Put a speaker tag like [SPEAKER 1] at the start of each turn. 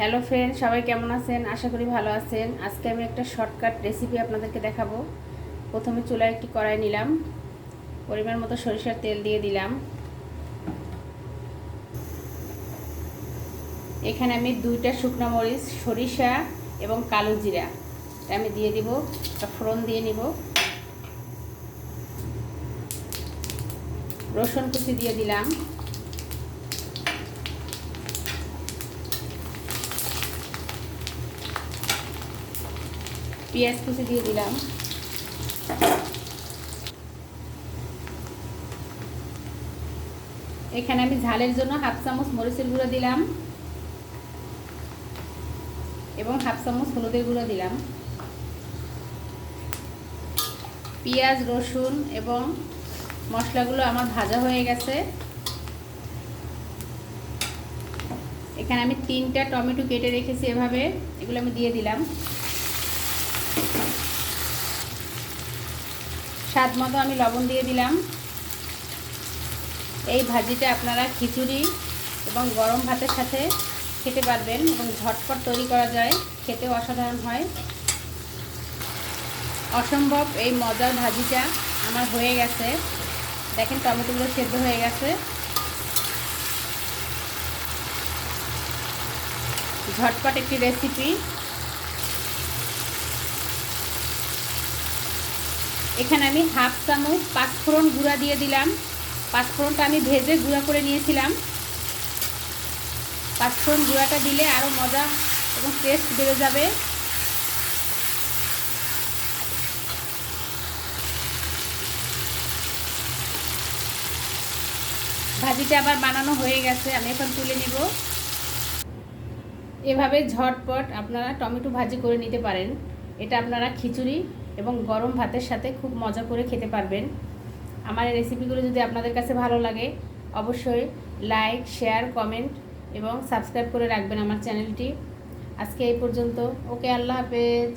[SPEAKER 1] Hello friend সবাই কেমন আছেন? আশা করি ভালো আছেন। আজকে আমি একটা শর্টকাট রেসিপি আপনাদেরকে দেখাবো। প্রথমে চুলায় একটি কড়াই নিলাম। পরিমাণ মতো সরিষার তেল দিয়ে দিলাম। এখানে আমি দুইটা শুকনো মরিচ, সরিষা এবং কালো জিরা। এটা আমি দিয়ে দিব, একটা ফোড়ন দিয়ে নিব। রসুন কুচি দিয়ে দিলাম। পেঁয়াজ কুচি দিয়ে দিলাম। এখানে আমি ঝালের জন্য হাফ চামচ মরিচের গুঁড়ো দিলাম এবং হাফ চামচ হলুদের গুঁড়ো দিলাম। পেঁয়াজ, রসুন এবং মশলাগুলো আমার ভাজা হয়ে গেছে। এখানে আমি তিনটা টমেটো কেটে রেখেছি এভাবে, এগুলো আমি দিয়ে দিলাম। স্বাদ মতো আমি লবণ দিয়ে দিলাম। এই ভাজিটা আপনারা খিচুড়ি এবং গরম ভাতের সাথে খেতে পারবেন এবং ঝটপট তৈরি করা যায়, খেতেও অসাধারণ হয়। অসম্ভব এই মজার ভাজিটা আমার হয়ে গেছে। দেখেন টমেটোগুলো সেদ্ধ হয়ে গেছে। ঝটপট একটি রেসিপি এখানে আমি হাফ চামচ পাঁচফোড়ন গুঁড়া দিয়ে দিলাম। পাঁচফোড়নটা আমি ভেজে গুঁড়া করে নিয়েছিলাম। পাঁচফোড়ন গুঁড়াটা দিলে আরও মজা এবং টেস্ট বেড়ে যাবে। ভাজিটা আবার বানানো হয়ে গেছে, আমি এখন তুলে নেব। এভাবে ঝটপট আপনারা টমেটো ভাজি করে নিতে পারেন। এটা আপনারা খিচুড়ি এবং গরম ভাতের সাথে খুব মজা করে খেতে পারবেন। আমার এই রেসিপিগুলো যদি আপনাদের কাছে ভালো লাগে, অবশ্যই লাইক শেয়ার কমেন্ট এবং সাবস্ক্রাইব করে রাখবেন আমার চ্যানেলটি আজকে এই পর্যন্ত। ওকে, আল্লাহ হাফেজ।